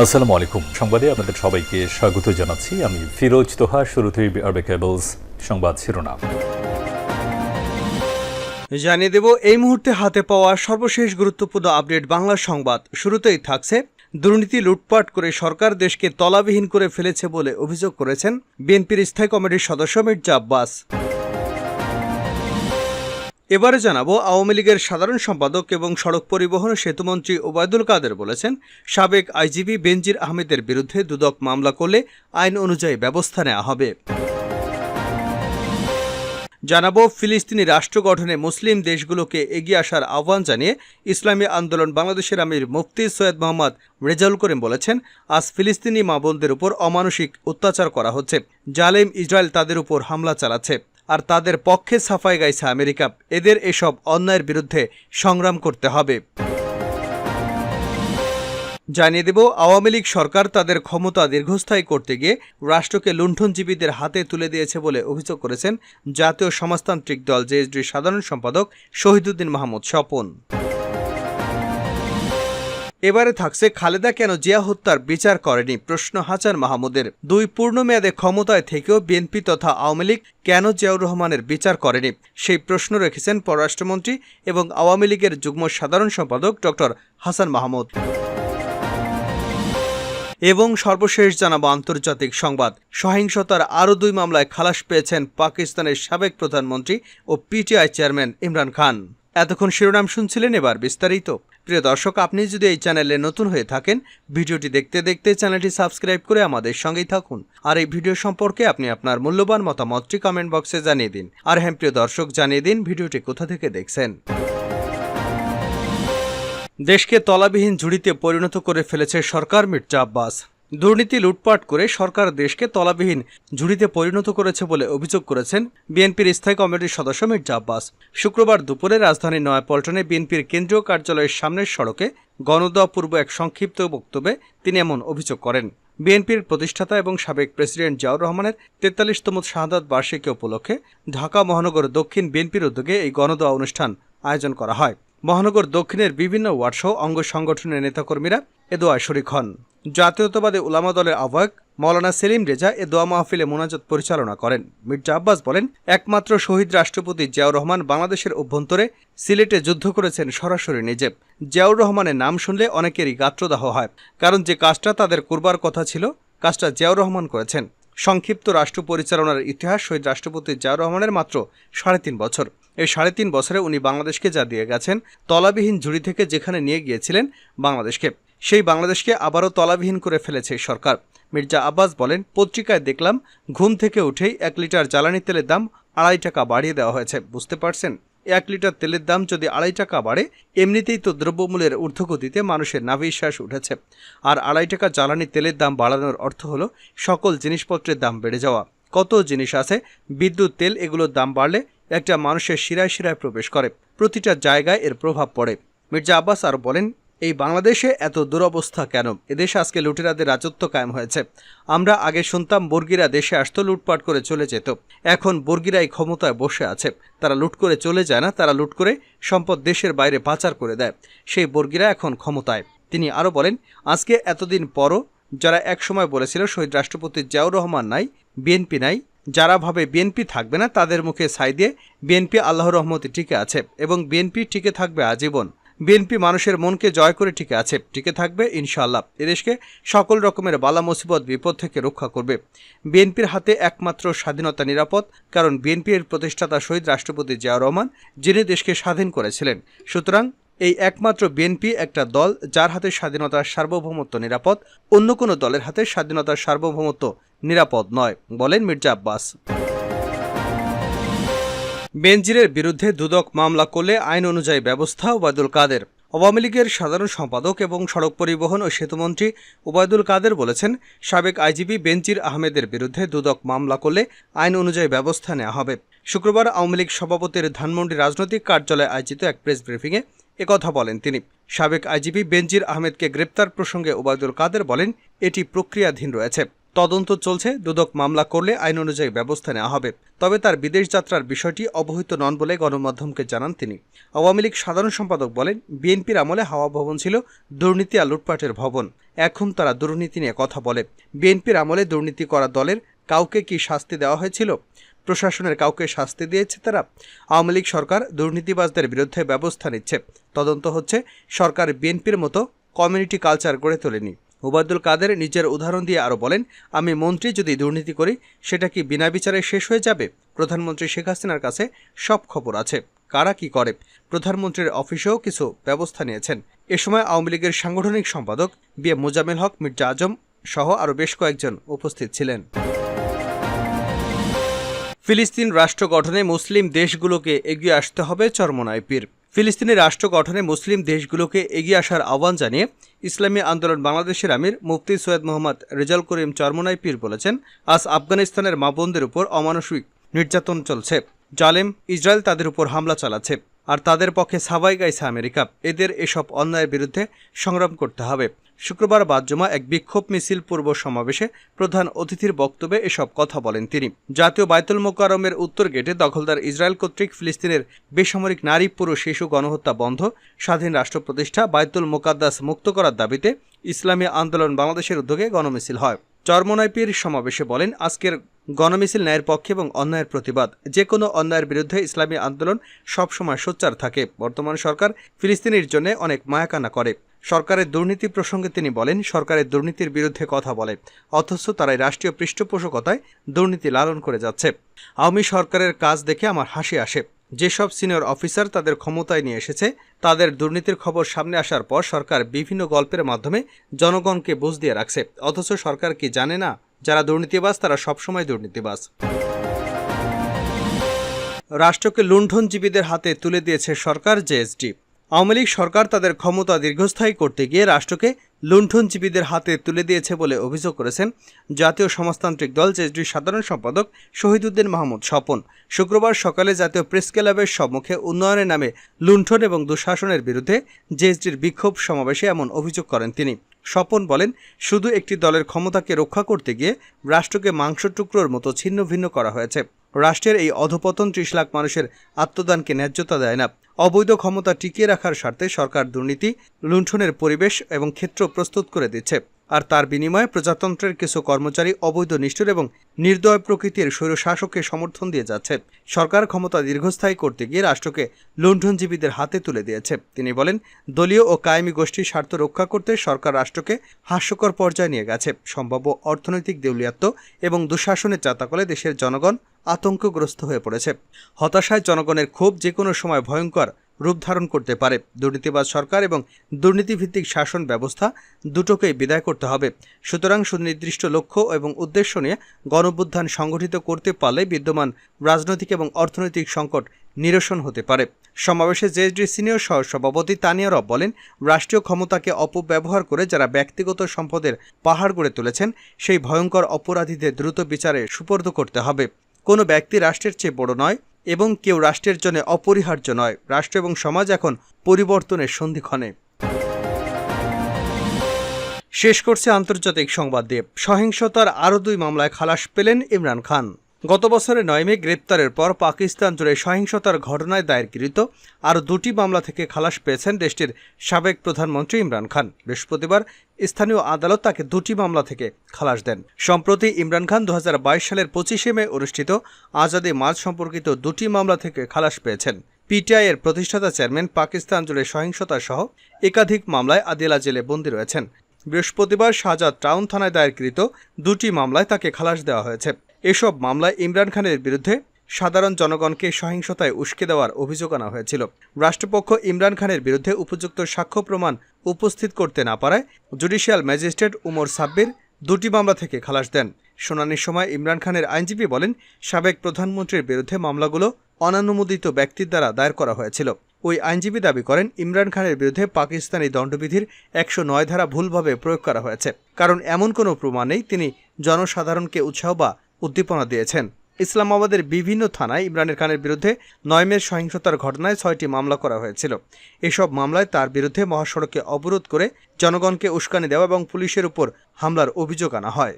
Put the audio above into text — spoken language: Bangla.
আসসালামু আলাইকুম। সংবাদে আপনাদের সবাইকে স্বাগত জানাচ্ছি। আমি ফিরোজ তোহা, শুরুতেই আরবে কেবলস সংবাদ শিরোনাম। জানিয়ে দেব, এই মুহূর্তে হাতে পাওয়া সর্বশেষ গুরুত্বপূর্ণ আপডেট বাংলা সংবাদ। শুরুতেই থাকছে, দুর্নীতি লুটপাট করে সরকার দেশকে তলাবিহীন করে ফেলেছে বলে অভিযোগ করেছেন বিএনপির স্থায়ী কমিটির সদস্য মির্জা আব্বাস। এবারে জানাব আওয়ামী লীগের সাধারণ সম্পাদক এবং সড়ক পরিবহন সেতুমন্ত্রী ওবায়দুল কাদের বলেছেন, সাবেক আইজিবি বেনজির আহমেদের বিরুদ্ধে দুদক মামলা করলে আইন অনুযায়ী ব্যবস্থা নেওয়া হবে। জানাব ফিলিস্তিনি রাষ্ট্র গঠনে মুসলিম দেশগুলোকে এগিয়ে আসার আহ্বান জানিয়ে ইসলামী আন্দোলন বাংলাদেশের আমির মুফতি সৈয়দ মোহাম্মদ রেজাউল করিম বলেছেন, আজ ফিলিস্তিনি মা বোনদের উপর অমানসিক অত্যাচার করা হচ্ছে, জালেম ইসরায়েল তাদের উপর হামলা চালাচ্ছে। আর তাদের পক্ষে সাফাই গাইছে আমেরিকা। এদের এসব অন্যায়ের বিরুদ্ধে সংগ্রাম করতে হবে। জানিয়ে দেব, আওয়ামী লীগ সরকার তাদের ক্ষমতা দীর্ঘস্থায়ী করতে গিয়ে রাষ্ট্রকে লুণ্ঠনজীবীদের হাতে তুলে দিয়েছে বলে অভিযোগ করেছেন জাতীয় সমাজতান্ত্রিক দল জেএসডির সাধারণ সম্পাদক শহীদুদ্দিন মাহমুদ স্বপন। এবারে থাকছে খালেদা কেন জিয়া হত্যার বিচার করেনি? প্রশ্ন হাসান মাহমুদের। দুই পূর্ণ মেয়াদে ক্ষমতায় থেকেও বিএনপি তথা আওয়ামী লীগ কেন জিয়াউর রহমানের বিচার করেনি? সেই প্রশ্ন রেখেছেন পররাষ্ট্রমন্ত্রী এবং আওয়ামী লীগের যুগ্ম সাধারণ সম্পাদক ডক্টর হাসান মাহমুদ। এবং সর্বশেষ জানাব আন্তর্জাতিক সংবাদ। সহিংসতার আরও দুই মামলায় খালাস পেয়েছেন পাকিস্তানের সাবেক প্রধানমন্ত্রী ও পিটিআই চেয়ারম্যান ইমরান খান। এতক্ষণ শিরোনাম শুনছিলেন এবার বিস্তারিত। প্রিয় দর্শক, আপনি যদি এই চ্যানেলে নতুন হয়ে থাকেন, ভিডিওটি দেখতে দেখতে চ্যানেলটি সাবস্ক্রাইব করে আমাদের সঙ্গেই থাকুন। আর এই ভিডিও সম্পর্কে আপনি আপনার মূল্যবান মতামতটি কমেন্ট বক্সে জানিয়ে দিন। আর হ্যাঁ প্রিয় দর্শক, জানিয়ে দিন ভিডিওটি কোথা থেকে দেখছেন। দেশকে তলাবিহীন ঝুড়িতে পরিণত করে ফেলেছে সরকার মির্জা আব্বাস। দুর্নীতি লুটপাট করে সরকার দেশকে তলাবিহীন ঝুড়িতে পরিণত করেছে বলে অভিযোগ করেছেন বিএনপির স্থায়ী কমিটির সদস্য মির্জা আব্বাস। শুক্রবার দুপুরে রাজধানীর নয়াপল্টনে বিএনপির কেন্দ্রীয় কার্যালয়ের সামনের সড়কে গণদেওয়া পূর্ব এক সংক্ষিপ্ত বক্তব্যে তিনি এমন অভিযোগ করেন। বিএনপির প্রতিষ্ঠাতা এবং সাবেক প্রেসিডেন্ট জিয়াউর রহমানের তেতাল্লিশতম শাহাদাত বার্ষিকী উপলক্ষে ঢাকা মহানগর দক্ষিণ বিএনপির উদ্যোগে এই গণদেওয়া অনুষ্ঠান আয়োজন করা হয়। মহানগর দক্ষিণের বিভিন্ন ওয়ার্ডসহ অঙ্গ সংগঠনের নেতাকর্মীরা এ দোয়ায় শরিক হন। জাতীয়তাবাদী উলামা দলের আহ্বায়ক মৌলানা সেলিম রেজা এ দোয়া মাহফিলে মোনাজাত পরিচালনা করেন। মির্জা আব্বাস বলেন, একমাত্র শহীদ রাষ্ট্রপতি জিয়াউর রহমান বাংলাদেশের অভ্যন্তরে সিলেটে যুদ্ধ করেছেন সরাসরি নিজে জিয়াউর রহমানের নাম শুনলে অনেকেরই গাত্রদাহ হয়, কারণ যে কাজটা তাদের করবার কথা ছিল, কাজটা জিয়াউর রহমান করেছেন। সংক্ষিপ্ত রাষ্ট্র পরিচালনার ইতিহাস শহীদ রাষ্ট্রপতি জিয়াউর রহমানের মাত্র সাড়ে তিন বছর। এই সাড়ে তিন বছরে উনি বাংলাদেশকে যা দিয়ে গেছেন, তলাবিহীন ঝুড়ি থেকে যেখানে নিয়ে গিয়েছিলেন, বাংলাদেশকে। সেই বাংলাদেশকে আবারও তলাবিহীন করে ফেলেছে সরকার। মির্জা আব্বাস বলেন, পত্রিকায় দেখলাম, ঘুম থেকে উঠেই এক লিটার জ্বালানি তেলের দাম আড়াই টাকা বাড়িয়ে দেওয়া হয়েছে। বুঝতে পারছেন? এক লিটার তেলের দাম যদি আড়াই টাকা বাড়ে, এমনিতেই তো দ্রব্যমূল্যের ঊর্ধ্বগতিতে মানুষের নাভিশ্বাস উঠেছে। আর আড়াই টাকা জ্বালানি তেলের দাম বাড়ানোর অর্থ হলো সকল জিনিসপত্রের দাম বেড়ে যাওয়া। কত জিনিস আছে? বিদ্যুৎ, তেল, এগুলোর দাম বাড়লে একটা মানুষের শিরায় শিরায় প্রবেশ করে। প্রতিটা জায়গায় এর প্রভাব পড়ে। মির্জা আব্বাস আরও বলেন এই বাংলাদেশে এত দুরবস্থা কেন? এদেশে আজকে লুটেরাদের রাজত্ব কায়েম হয়েছে। আমরা আগে শুনতাম বর্গিরা দেশে আসতো, লুটপাট করে চলে যেত। এখন বর্গিরাই ক্ষমতায় বসে আছে। তারা লুট করে চলে যায় না, তারা লুট করে সম্পদ দেশের বাইরে পাচার করে দেয়। সেই বর্গিরা এখন ক্ষমতায়। তিনি আরও বলেন, আজকে এতদিন পরও যারা একসময় বলেছিল, শহীদ রাষ্ট্রপতি জিয়াউর রহমান নাই, বিএনপি নাই, যারা ভাবে বিএনপি থাকবে না, তাদের মুখে ছাই দিয়ে বিএনপি আল্লাহর রহমতে টিকে আছে এবং বিএনপি টিকে থাকবে আজীবন। বিএনপি মানুষের মনকে জয় করে টিকে আছে। টিকে থাকবে, ইনশাআল্লাহ। এদেশকে সকল রকমের বালা মুসিবত, বিপদ থেকে রক্ষা করবে। বিএনপির হাতে একমাত্র স্বাধীনতা নিরাপদ, কারণ বিএনপির প্রতিষ্ঠাতা শহীদ রাষ্ট্রপতি জিয়াউর রহমান, যিনি দেশকে স্বাধীন করেছিলেন। সুতরাং এই একমাত্র বিএনপি একটা দল, যার হাতে স্বাধীনতার সার্বভৌমত্ব নিরাপদ, অন্য কোনো দলের হাতে স্বাধীনতার সার্বভৌমত্ব নিরাপদ নয়, বলেন মির্জা আব্বাস। বেনজিরের বিরুদ্ধে দুদক মামলা করলে আইন অনুযায়ী ব্যবস্থা ওবায়দুল কাদের। আওয়ামী লীগের সাধারণ সম্পাদক এবং সড়ক পরিবহন ও সেতুমন্ত্রী ওবায়দুল কাদের বলেছেন, সাবেক আইজিপি বেনজির আহমেদের বিরুদ্ধে দুদক মামলা করলে আইন অনুযায়ী ব্যবস্থা নেওয়া হবে। শুক্রবার আওয়ামী লীগ সভাপতির ধানমন্ডি রাজনৈতিক কার্যালয়ে আয়োজিত এক প্রেস ব্রিফিংয়ে একথা বলেন তিনি। সাবেক আইজিপি বেনজির আহমেদকে গ্রেপ্তার প্রসঙ্গে ওবায়দুল কাদের বলেন, এটি প্রক্রিয়াধীন রয়েছে। তদন্ত চলছে। দুদক মামলা করলে আইন অনুযায়ী ব্যবস্থা নেওয়া হবে। তবে তার বিদেশ যাত্রার বিষয়টি অবহিত নন বলে গণমাধ্যমকে জানান তিনি। আওয়ামী লীগ সাধারণ সম্পাদক বলেন, বিএনপির আমলে হাওয়া ভবন ছিল দুর্নীতি আর লুটপাটের ভবন। এখন তারা দুর্নীতি নিয়ে কথা বলে। বিএনপির আমলে দুর্নীতি করা দলের কাউকে কি শাস্তি দেওয়া হয়েছিল? প্রশাসনের কাউকে শাস্তি দিয়েছে তারা? আওয়ামী লীগ সরকার দুর্নীতিবাজদের বিরুদ্ধে ব্যবস্থা নিচ্ছে। তদন্ত হচ্ছে, সরকার বিএনপির মতো কমিউনিটি কালচার গড়ে তোলেনি। ওবায়দুল কাদের নিজের উদাহরণ দিয়ে আরও বলেন, আমি মন্ত্রী যদি দুর্নীতি করি, সেটা কি বিনা বিচারে শেষ হয়ে যাবে? প্রধানমন্ত্রী শেখ হাসিনার কাছে সব খবর আছে। কারা কি করে? প্রধানমন্ত্রীর অফিসেও কিছু ব্যবস্থা নিয়েছেন। এ সময় আওয়ামী লীগের সাংগঠনিক সম্পাদক বি এম মোজামেল হক, মির্জা আজম সহ আরও বেশ কয়েকজন উপস্থিত ছিলেন। ফিলিস্তিন রাষ্ট্র গঠনে মুসলিম দেশগুলোকে এগিয়ে আসতে হবে চরমনায় পীর। ফিলিস্তিনি রাষ্ট্র গঠনে মুসলিম দেশগুলোকে এগিয়ে আসার আহ্বান জানিয়ে ইসলামী আন্দোলন বাংলাদেশের আমির মুফতি সৈয়দ মোহাম্মদ রেজাল করিম চরমনাই পীর বলেছেন, আজ আফগানিস্তানের মা বোনদের উপর অমানসিক নির্যাতন চলছে। জালেম ইসরায়েল তাদের উপর হামলা চালাচ্ছে। আর তাদের পক্ষে সাবাই গাইছে আমেরিকা। এদের এসব অন্যায়ের বিরুদ্ধে সংগ্রাম করতে হবে। শুক্রবার বাদজমা এক বিক্ষোভ মিছিল পূর্ব সমাবেশে প্রধান অতিথির বক্তব্যে এসব কথা বলেন তিনি। জাতীয় বায়তুল মোকারমের উত্তর গেটে দখলদার ইসরায়েল কর্তৃক ফিলিস্তিনের বেসামরিক নারী, পুরুষ, শিশু গণহত্যা বন্ধ। স্বাধীন রাষ্ট্র প্রতিষ্ঠা বায়তুল মোকাদ্দাস মুক্ত করার দাবিতে ইসলামী আন্দোলন বাংলাদেশের উদ্যোগে গণমিছিল হয়। চরমনাইপির সমাবেশে বলেন, আজকের গণমিছিল, ন্যায়ের পক্ষে এবং অন্যায়ের প্রতিবাদ। যে কোনো অন্যায়ের বিরুদ্ধে ইসলামী আন্দোলন সবসময় সোচ্চার থাকে। বর্তমান সরকার ফিলিস্তিনির জন্য অনেক মায়াকানা করে। সরকারের দুর্নীতি প্রসঙ্গে তিনি বলেন, সরকারের দুর্নীতির বিরুদ্ধে কথা বলে, অথচ তারাই রাষ্ট্রীয় পৃষ্ঠপোষকতায় দুর্নীতি লালন করে যাচ্ছে। আওয়ামী সরকারের কাজ দেখে আমার হাসি আসে। যেসব সিনিয়র অফিসার তাদের ক্ষমতায় নিয়ে এসেছে, তাদের দুর্নীতির খবর সামনে আসার পর সরকার বিভিন্ন গল্পের মাধ্যমে জনগণকে বুঝ দিয়ে রাখছে। অথচ সরকার কি জানে না যারা দুর্নীতিবাজ, তারা সবসময় দুর্নীতিবাজ। রাষ্ট্রকে লুণ্ঠনজীবীদের হাতে তুলে দিয়েছে সরকার জেএসডি। আওয়ামী লীগ সরকার তাদের ক্ষমতা দীর্ঘস্থায়ী করতে গিয়ে রাষ্ট্রকে লুণ্ঠনজীবীদের হাতে তুলে দিয়েছে বলে অভিযোগ করেছেন জাতীয় সমাজতান্ত্রিক দল জেএসডির সাধারণ সম্পাদক শহীদুদ্দিন মাহমুদ স্বপন। শুক্রবার সকালে জাতীয় প্রেস ক্লাবের সম্মুখে উন্নয়নের নামে লুণ্ঠন এবং দুঃশাসনের বিরুদ্ধে জেএসডির বিক্ষোভ সমাবেশে এমন অভিযোগ করেন তিনি। স্বপন বলেন, শুধু একটি দলের ক্ষমতাকে রক্ষা করতে গিয়ে রাষ্ট্রকে মাংস টুকরোর মতো ছিন্ন ভিন্ন করা হয়েছে। রাষ্ট্রের এই অধপতন ত্রিশ লাখ মানুষের আত্মদানকে ন্যায্যতা দেয় না। অবৈধ ক্ষমতা টিকিয়ে রাখার স্বার্থে সরকার দুর্নীতি, লুণ্ঠনের পরিবেশ এবং ক্ষেত্র প্রস্তুত করে দিচ্ছে। আর তার বিনিময়ে প্রজাতন্ত্রের কিছু কর্মচারী অবৈধ, নিষ্ঠুর এবং নির্দয় প্রকৃতির স্বৈরশাসককে সমর্থন দিয়ে যাচ্ছে। সরকার ক্ষমতা দীর্ঘস্থায়ী করতে গিয়ে রাষ্ট্রকে লুণ্ঠনজীবীদের হাতে তুলে দিয়েছে। তিনি বলেন, দলীয় ও কায়েমি গোষ্ঠীর স্বার্থ রক্ষা করতে সরকার রাষ্ট্রকে হাস্যকর পর্যায়ে নিয়ে গেছে। সম্ভাব্য অর্থনৈতিক দেউলিয়াত্ব এবং দুঃশাসনের চাতাকলে দেশের জনগণ আতঙ্কগ্রস্ত হয়ে পড়েছে। হতাশায় জনগণের ক্ষোভ যে কোনো সময় ভয়ঙ্কর। রূপ ধারণ করতে পারে। দুর্নীতিবাজ সরকার এবং দুর্নীতিভিত্তিক শাসন ব্যবস্থা দুটোকেই বিদায় করতে হবে। সুতরাং সুনির্দিষ্ট লক্ষ্য এবং উদ্দেশ্য নিয়ে গণবুত্থান সংগঠিত করতে পারলে বিদ্যমান রাজনৈতিক এবং অর্থনৈতিক সংকট নিরসন হতে পারে। সমাবেশে জেএসডি সিনিয়র সহ সভাপতি তানিয়া রব বলেন, রাষ্ট্রীয় ক্ষমতাকে অপব্যবহার করে যারা ব্যক্তিগত সম্পদের পাহাড় গড়ে তুলেছেন, সেই ভয়ঙ্কর অপরাধীদের দ্রুত বিচারে সুপর্দ করতে হবে। কোনো ব্যক্তি রাষ্ট্রের চেয়ে বড় নয় এবং কেউ রাষ্ট্রের জন্য অপরিহার্য নয়। রাষ্ট্র এবং সমাজ এখন পরিবর্তনের সন্ধিক্ষণে। শেষ করছে আন্তর্জাতিক সংবাদ দিয়ে সহিংসতার আরও দুই মামলায় খালাস পেলেন ইমরান খান। গত বছরের নয় মে গ্রেপ্তারের পর পাকিস্তান জুড়ে সহিংসতার ঘটনায় দায়েরকৃত আর দুটি মামলা থেকে খালাস পেয়েছেন দেশটির সাবেক প্রধানমন্ত্রী ইমরান খান। বৃহস্পতিবার স্থানীয় আদালত তাকে দুটি মামলা থেকে খালাস দেন। সম্প্রতি ইমরান খান দু হাজার বাইশ সালের পঁচিশে মে অনুষ্ঠিত আজাদি মার্চ সম্পর্কিত দুটি মামলা থেকে খালাস পেয়েছেন। পিটিআই এর প্রতিষ্ঠাতা চেয়ারম্যান পাকিস্তান জুড়ে সহিংসতা সহ একাধিক মামলায় আদিলা জেলে বন্দী রয়েছেন। বৃহস্পতিবার শাহজাদ টাউন থানায় দায়েরকৃত দুটি মামলায় তাকে খালাস দেওয়া হয়েছে। এসব মামলায় ইমরান খানের বিরুদ্ধে সাধারণ জনগণকে সহিংসতায় উস্কে দেওয়ার অভিযোগ আনা হয়েছিল। রাষ্ট্রপক্ষ ইমরান খানের বিরুদ্ধে উপযুক্ত সাক্ষ্য প্রমাণ উপস্থিত করতে না পারায় জুডিশিয়াল ম্যাজিস্ট্রেট উমর সাব্বির দুটি মামলা থেকে খালাস দেন। শুনানির সময় ইমরান খানের আইনজীবী বলেন, সাবেক প্রধানমন্ত্রীর বিরুদ্ধে মামলাগুলো অনানুমোদিত ব্যক্তির দ্বারা দায়ের করা হয়েছিল। ওই আইনজীবী দাবি করেন, ইমরান খানের বিরুদ্ধে পাকিস্তানি দণ্ডবিধির একশো নয় ধারা ভুলভাবে প্রয়োগ করা হয়েছে। কারণ এমন কোনো প্রমাণ নেই, তিনি জনসাধারণকে উৎসাহ বা উদ্দীপনা দিয়েছেন। ইসলামাবাদের বিভিন্ন থানায় ইমরানের খানের বিরুদ্ধে নয়মের সহিংসতার ঘটনায় ছয়টি মামলা করা হয়েছিল। এসব মামলায় তার বিরুদ্ধে মহাসড়কে অবরোধ করে জনগণকে উস্কানি দেওয়া এবং পুলিশের উপর হামলার অভিযোগ আনা হয়।